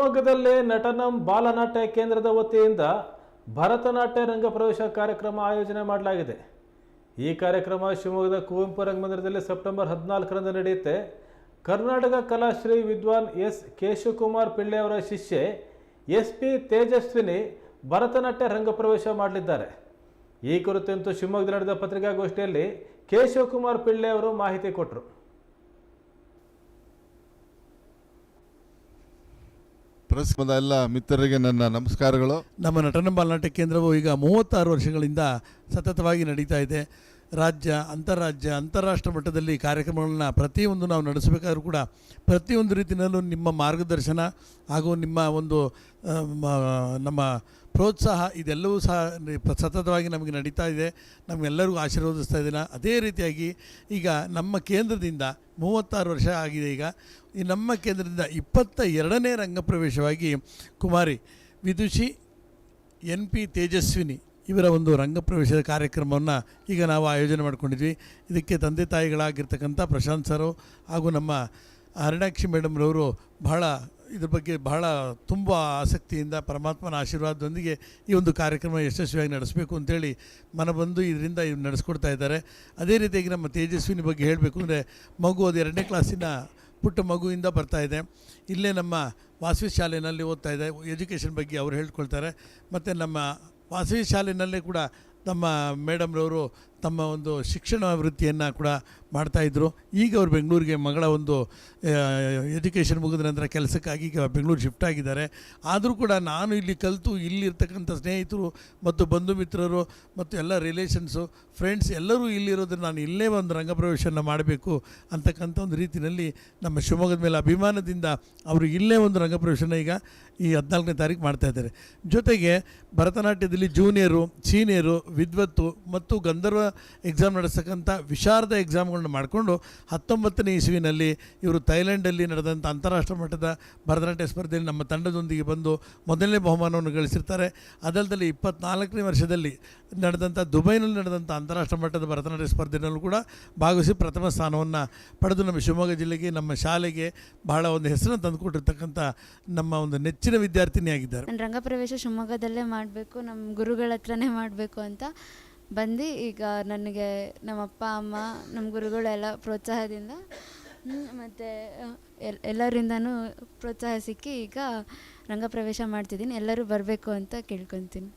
ಶಿವಮೊಗ್ಗದಲ್ಲಿ ನಟನಂ ಬಾಲನಾಟ್ಯ ಕೇಂದ್ರದ ವತಿಯಿಂದ ಭರತನಾಟ್ಯ ರಂಗಪ್ರವೇಶ ಕಾರ್ಯಕ್ರಮ ಆಯೋಜನೆ ಮಾಡಲಾಗಿದೆ. ಈ ಕಾರ್ಯಕ್ರಮ ಶಿವಮೊಗ್ಗದ ಕುವೆಂಪು ರಂಗಮಂದಿರದಲ್ಲಿ ಸೆಪ್ಟೆಂಬರ್ ಹದಿನಾಲ್ಕರಂದು ನಡೆಯುತ್ತೆ. ಕರ್ನಾಟಕ ಕಲಾಶ್ರೀ ವಿದ್ವಾನ್ ಎಸ್ ಕೇಶವಕುಮಾರ್ ಪಿಳ್ಳೆ ಅವರ ಶಿಷ್ಯೆ ಎಸ್ ಪಿ ತೇಜಸ್ವಿನಿ ಭರತನಾಟ್ಯ ರಂಗಪ್ರವೇಶ ಮಾಡಲಿದ್ದಾರೆ. ಈ ಕುರಿತಂತೂ ಶಿವಮೊಗ್ಗದಲ್ಲಿ ನಡೆದ ಪತ್ರಿಕಾಗೋಷ್ಠಿಯಲ್ಲಿ ಕೇಶವಕುಮಾರ್ ಪಿಳ್ಳೆ ಅವರು ಮಾಹಿತಿ ಕೊಟ್ಟರು. ಪ್ರೆಸ್ಮದ ಎಲ್ಲ ಮಿತ್ರರಿಗೆ ನನ್ನ ನಮಸ್ಕಾರಗಳು. ನಮ್ಮ ನಟನ ಬಾಲನಾಟ್ಯ ಕೇಂದ್ರವು ಈಗ ಮೂವತ್ತಾರು ವರ್ಷಗಳಿಂದ ಸತತವಾಗಿ ನಡೀತಾ ಇದೆ. ರಾಜ್ಯ, ಅಂತಾರಾಜ್ಯ, ಅಂತಾರಾಷ್ಟ್ರ ಮಟ್ಟದಲ್ಲಿ ಕಾರ್ಯಕ್ರಮಗಳನ್ನ ಪ್ರತಿಯೊಂದು ನಾವು ನಡೆಸಬೇಕಾದ್ರೂ ಕೂಡ ಪ್ರತಿಯೊಂದು ರೀತಿಯಲ್ಲೂ ನಿಮ್ಮ ಮಾರ್ಗದರ್ಶನ ಹಾಗೂ ನಿಮ್ಮ ಒಂದು ನಮ್ಮ ಪ್ರೋತ್ಸಾಹ ಇದೆಲ್ಲವೂ ಸಹ ಸತತವಾಗಿ ನಮಗೆ ನಡೀತಾ ಇದೆ. ನಮಗೆಲ್ಲರಿಗೂ ಆಶೀರ್ವದಿಸ್ತಾ ಇದ್ದೀನ. ಅದೇ ರೀತಿಯಾಗಿ ಈಗ ನಮ್ಮ ಕೇಂದ್ರದಿಂದ ಮೂವತ್ತಾರು ವರ್ಷ ಆಗಿದೆ ಈಗ. ಈ ನಮ್ಮ ಕೇಂದ್ರದಿಂದ ಇಪ್ಪತ್ತ ಎರಡನೇ ರಂಗಪ್ರವೇಶವಾಗಿ ಕುಮಾರಿ ವಿದುಷಿ, ಎನ್ ಪಿ ತೇಜಸ್ವಿನಿ ಇವರ ಒಂದು ರಂಗಪ್ರವೇಶದ ಕಾರ್ಯಕ್ರಮವನ್ನು ಈಗ ನಾವು ಆಯೋಜನೆ ಮಾಡಿಕೊಂಡಿದ್ವಿ. ಇದಕ್ಕೆ ತಂದೆ ತಾಯಿಗಳಾಗಿರ್ತಕ್ಕಂಥ ಪ್ರಶಾಂತ್ ಸರು ಹಾಗೂ ನಮ್ಮ ಅರಣ್ಯಾಕ್ಷಿ ಮೇಡಮ್ರವರು ಬಹಳ ಇದ್ರ ಬಗ್ಗೆ ಬಹಳ ತುಂಬ ಆಸಕ್ತಿಯಿಂದ ಪರಮಾತ್ಮನ ಆಶೀರ್ವಾದದೊಂದಿಗೆ ಈ ಒಂದು ಕಾರ್ಯಕ್ರಮ ಯಶಸ್ವಿಯಾಗಿ ನಡೆಸಬೇಕು ಅಂತೇಳಿ ಮನಬಂದು ಇದರಿಂದ ಇವ್ರು ನಡೆಸ್ಕೊಡ್ತಾ ಇದ್ದಾರೆ. ಅದೇ ರೀತಿಯಾಗಿ ನಮ್ಮ ತೇಜಸ್ವಿನಿ ಬಗ್ಗೆ ಹೇಳಬೇಕು ಅಂದರೆ ಮಗು ಅದು ಎರಡನೇ ಕ್ಲಾಸಿನ ಪುಟ್ಟ ಮಗುವಿಂದ ಬರ್ತಾ ಇದೆ. ಇಲ್ಲೇ ನಮ್ಮ ವಾಸವಿ ಶಾಲೆಯಲ್ಲಿ ಓದ್ತಾ ಇದೆ. ಎಜುಕೇಷನ್ ಬಗ್ಗೆ ಅವರು ಹೇಳ್ಕೊಳ್ತಾರೆ. ಮತ್ತು ನಮ್ಮ ವಾಸವಿ ಶಾಲೆಯಲ್ಲೇ ಕೂಡ ನಮ್ಮ ಮೇಡಮ್ರವರು ತಮ್ಮ ಒಂದು ಶಿಕ್ಷಣ ವೃತ್ತಿಯನ್ನು ಕೂಡ ಮಾಡ್ತಾಯಿದ್ರು ಈಗ ಅವರು ಬೆಂಗಳೂರಿಗೆ ಮಗಳ ಒಂದು ಎಜುಕೇಷನ್ ಮುಗಿದ ನಂತರ ಕೆಲಸಕ್ಕಾಗಿ ಈಗ ಬೆಂಗಳೂರು ಶಿಫ್ಟ್ ಆಗಿದ್ದಾರೆ. ಆದರೂ ಕೂಡ ನಾನು ಇಲ್ಲಿ ಕಲಿತು ಇಲ್ಲಿರ್ತಕ್ಕಂಥ ಸ್ನೇಹಿತರು ಮತ್ತು ಬಂಧು ಮಿತ್ರರು ಮತ್ತು ಎಲ್ಲ ರಿಲೇಷನ್ಸು ಫ್ರೆಂಡ್ಸ್ ಎಲ್ಲರೂ ಇಲ್ಲಿರೋದ್ರೆ ನಾನು ಇಲ್ಲೇ ಒಂದು ರಂಗಪ್ರವೇಶನ ಮಾಡಬೇಕು ಅಂತಕ್ಕಂಥ ಒಂದು ರೀತಿಯಲ್ಲಿ ನಮ್ಮ ಶಿವಮೊಗ್ಗದ ಮೇಲೆ ಅಭಿಮಾನದಿಂದ ಅವರು ಇಲ್ಲೇ ಒಂದು ರಂಗಪ್ರವೇಶನ ಈಗ ಈ ಹದಿನಾಲ್ಕನೇ ತಾರೀಕು ಮಾಡ್ತಾಯಿದ್ದಾರೆ ಜೊತೆಗೆ ಭರತನಾಟ್ಯದಲ್ಲಿ ಜೂನಿಯರು ಸೀನಿಯರು ವಿದ್ವತ್ತು ಮತ್ತು ಗಂಧರ್ವ ಎಕ್ಸಾಮ್ ನಡೆಸ್ತಕ್ಕಂಥ ವಿಶಾರದ ಎಕ್ಸಾಮ್ಗಳನ್ನ ಮಾಡಿಕೊಂಡು ಹತ್ತೊಂಬತ್ತನೇ ಇಸುವಿನಲ್ಲಿ ಇವರು ಥೈಲ್ಯಾಂಡಲ್ಲಿ ನಡೆದಂಥ ಅಂತಾರಾಷ್ಟ್ರ ಮಟ್ಟದ ಭರತನಾಟ್ಯ ಸ್ಪರ್ಧೆಯಲ್ಲಿ ನಮ್ಮ ತಂಡದೊಂದಿಗೆ ಬಂದು ಮೊದಲನೇ ಬಹುಮಾನವನ್ನು ಗಳಿಸಿರ್ತಾರೆ. ಅದಲ್ಲದೆ ಇಪ್ಪತ್ನಾಲ್ಕನೇ ವರ್ಷದಲ್ಲಿ ನಡೆದಂಥ ದುಬೈನಲ್ಲಿ ನಡೆದಂಥ ಅಂತಾರಾಷ್ಟ್ರ ಮಟ್ಟದ ಭರತನಾಟ್ಯ ಸ್ಪರ್ಧೆಯಲ್ಲೂ ಕೂಡ ಭಾಗವಹಿಸಿ ಪ್ರಥಮ ಸ್ಥಾನವನ್ನು ಪಡೆದು ನಮ್ಮ ಶಿವಮೊಗ್ಗ ಜಿಲ್ಲೆಗೆ, ನಮ್ಮ ಶಾಲೆಗೆ ಬಹಳ ಒಂದು ಹೆಸರನ್ನು ತಂದುಕೊಟ್ಟಿರ್ತಕ್ಕಂಥ ನಮ್ಮ ಒಂದು ನೆಚ್ಚಿನ ವಿದ್ಯಾರ್ಥಿನಿಯಾಗಿದ್ದಾರೆ. ರಂಗಪ್ರವೇಶ ಶಿವಮೊಗ್ಗದಲ್ಲೇ ಮಾಡಬೇಕು ನಮ್ಮ ಗುರುಗಳ ಹತ್ರನೇ ಮಾಡಬೇಕು ಅಂತ ಬಂದು ಈಗ ನನಗೆ ನಮ್ಮ ಅಪ್ಪ ಅಮ್ಮ, ನಮ್ಮ ಗುರುಗಳೆಲ್ಲ ಪ್ರೋತ್ಸಾಹದಿಂದ ಮತ್ತು ಎಲ್, ಎಲ್ಲರಿಂದನೂ ಪ್ರೋತ್ಸಾಹ ಸಿಕ್ಕಿ ಈಗ ರಂಗಪ್ರವೇಶ ಮಾಡ್ತಿದ್ದೀನಿ. ಎಲ್ಲರೂ ಬರಬೇಕು ಅಂತ ಕೇಳ್ಕೊತೀನಿ.